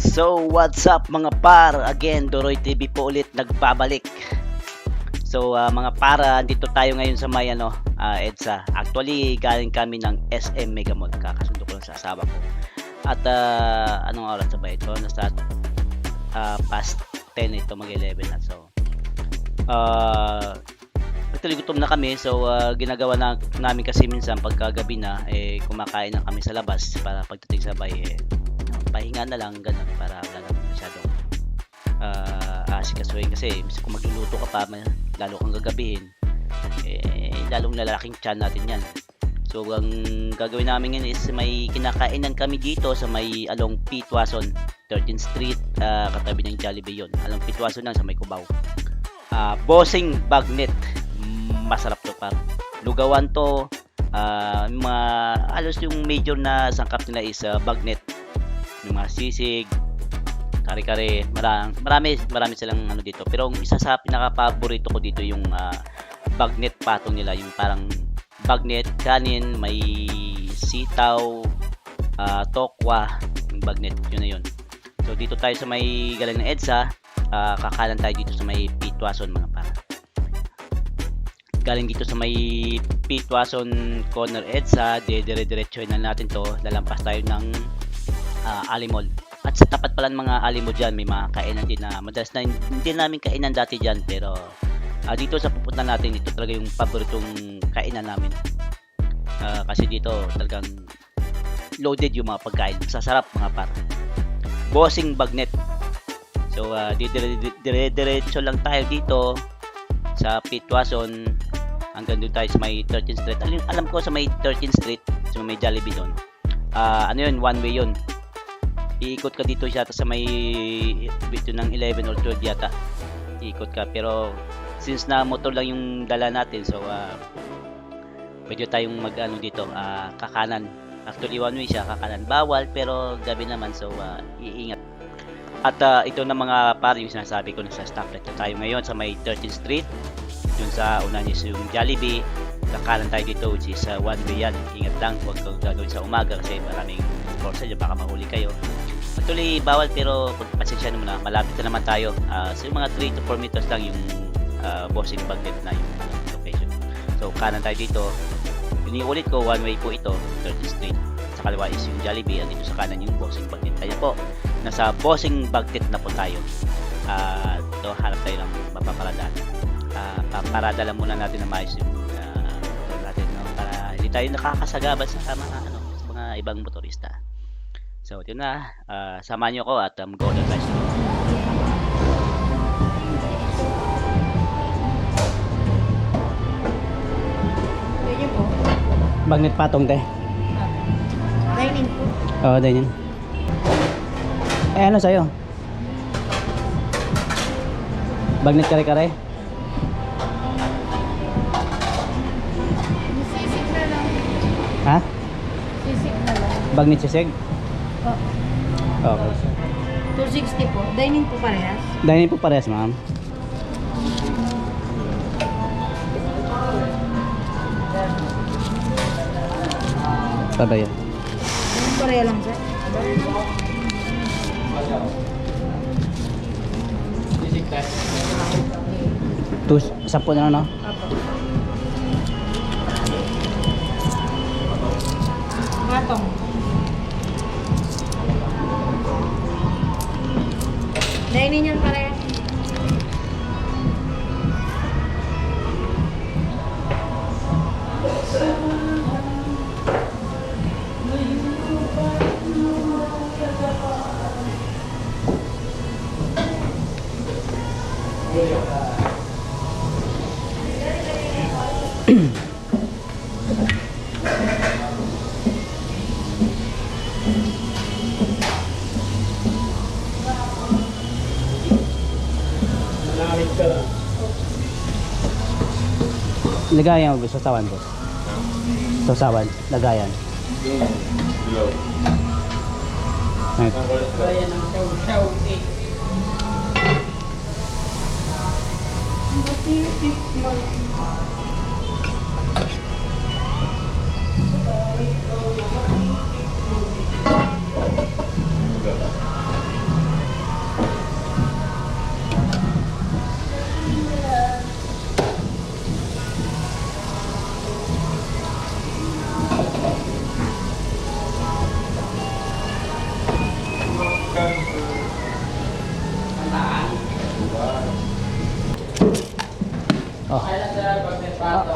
So, what's up mga par? Again, Doroy TV po ulit nagbabalik. So, ah, mga para, dito tayo ngayon sa may ano, ah, EDSA. Actually, galing kami ng SM Mega Mall. Kakasundo ko lang sa asawa ko. At ah, anong oras na ba ito? Nasa ah, past 10 ito, mag-11 na. So, ah, actually gutom na kami. So, ah, ginagawa na namin kasi minsan pagkagabi na, eh, kumakain na kami sa labas para pagdating sa bahay, eh, pahinga na lang ganun para wala naman masyadong uh, asikasuhin. Kasi kung magluluto ka pa lalo kang gagabihin eh lalong lalaking tiyan natin yan. So ang gagawin namin ngayon is may kinakainan kami dito sa may along Pitwason 13th Street ah, katabi ng Jollibee yun. Along Pitwason lang sa may Cubao. Ah, Bossing Bagnet. Masarap to par lugawan to. Yung mga halos yung major na sangkap nila is ah, bagnet yung mga sisig, kare-kare, marami, marami, marami silang ano dito. Pero ang isa sa pinaka-paborito ko dito yung ah, bagnet patong nila, yung parang bagnet, kanin, may sitaw, ah, tokwa, yung bagnet, yun na yun. So dito tayo sa may galing ng EDSA, ah, kakanan tayo dito sa may Pitwason mga para. Galing dito sa may Pitwason Corner EDSA, dire-diretso na natin to, lalampas tayo ng ah, Alimol. At sa tapat pala ng mga Alimol dyan, may mga kainan din na madalas na hindi namin kainan dati dyan, pero ah, dito sa pupunta natin, ito talaga yung paboritong kainan namin. Ah, kasi dito talagang loaded yung mga pagkain. Sasarap mga par. Bossing Bagnet. So, uh, dire-diretso lang tayo dito sa Pitwason hanggang doon tayo sa may 13th Street. Alam, alam ko sa may 13th Street, sa may Jollibee doon. Ah, ano yun, one way yun. Iikot ka dito siya sa may dito ng 11 or 12 yata. Iikot ka pero since na motor lang yung dala natin so ah, pwede tayong mag ano dito ah, kakanan. Actually one way siya kakanan bawal pero gabi naman so ah, iingat. At ah, ito na mga pare yung sinasabi ko na sa stoplight na tayo ngayon sa may 13th Street. Dun sa una is yung Jollibee. Kakanan tayo dito which is ah, one way yan. Ingat lang huwag kang gagawin sa umaga kasi maraming force dyan baka mahuli kayo. Actually, bawal pero pasensya naman na malapit na naman tayo. Ah, so yung mga 3 to 4 meters lang yung ah, bossing bagnet na yung location. So kanan tayo dito. Iniulit ko, one way po ito, 30th Street. Sa kaliwa is yung Jollibee, at dito sa kanan yung bossing bagnet. Ayan po, nasa bossing bagnet na po tayo. Ah, ito, hanap tayo ng mapaparadaan. Ah, paparada lang muna natin na maayos yung motor natin no? para hindi tayo nakakasagabal sa mga ano, sa mga ibang motorista. So, ito na. ah samahan nyo ko at um, go na guys. Bagnet patong te. Ah. Dining po. Oo, oh, yan. Eh, ano sa'yo? Bagnet kare-kare? Sisig na lang. Ha? Sisig na lang. Bagnet sisig? Oh, Okay. 260 po. Dining po parehas. Dahil po parehas, ma'am. Sabay yan. Dining pareha lang sir. Tus, sampo na lang, no? Apo. Dining yan parehas. Lagayan mo, sa sawan, boss. Sa sawan, lagayan. Right.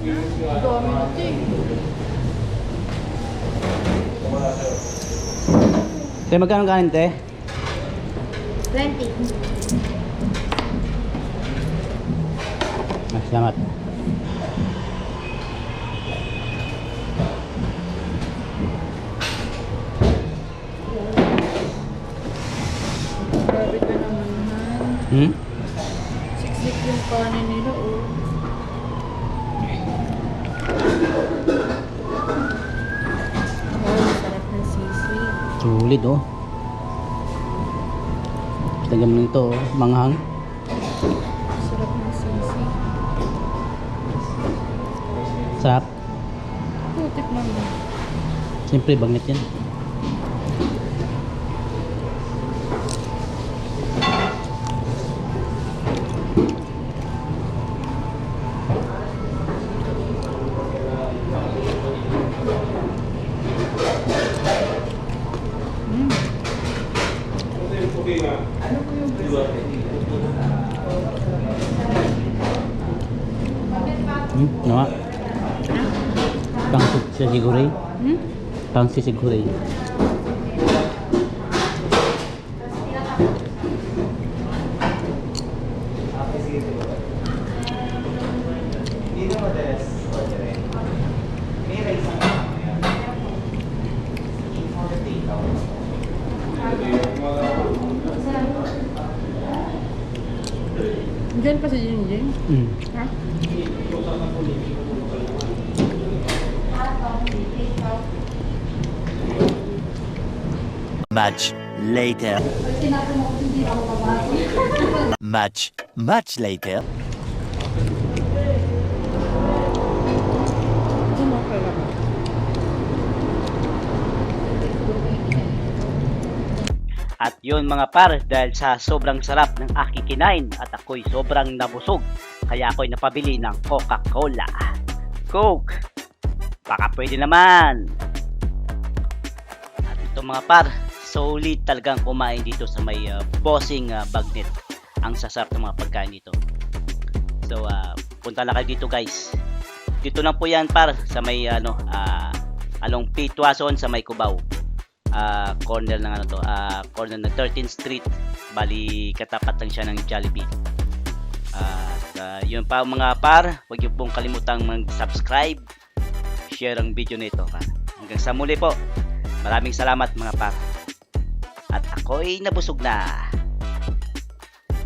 Te, magkano kanin, te? 20. Ay, salamat. Grabe ka naman ha. Hmm? Siksik yung kanin nila oh. Sulit, oh. Tagam nito, oh. Manghang. Sarap ng sisig. Sarap. Putik ba? Siyempre, bangit yan. Hmm, ano nga? Pangsit sa siguray. Hmm? Pangsit siguray. Diyan pa si Jinjing. Hmm. Ha? Much later. Much, much later. At yun mga par, dahil sa sobrang sarap ng aking kinain at ako'y sobrang nabusog, kaya ako'y napabili ng Coca-Cola. Coke! Baka pwede naman! At ito mga par, solid talagang kumain dito sa may uh, bossing uh, bagnet. Ang sasarap ng mga pagkain dito. So, uh, punta na kayo dito guys. Dito lang po yan par, sa may ano, ah, along Pituason sa may Cubao ah, corner ng ano to, ah, corner ng 13th Street. Bali, katapat lang siya ng Jollibee. At ah, yun pa mga par, huwag niyo pong kalimutang mag-subscribe, share ang video nito. Hanggang sa muli po. Maraming salamat mga par. At ako'y nabusog na.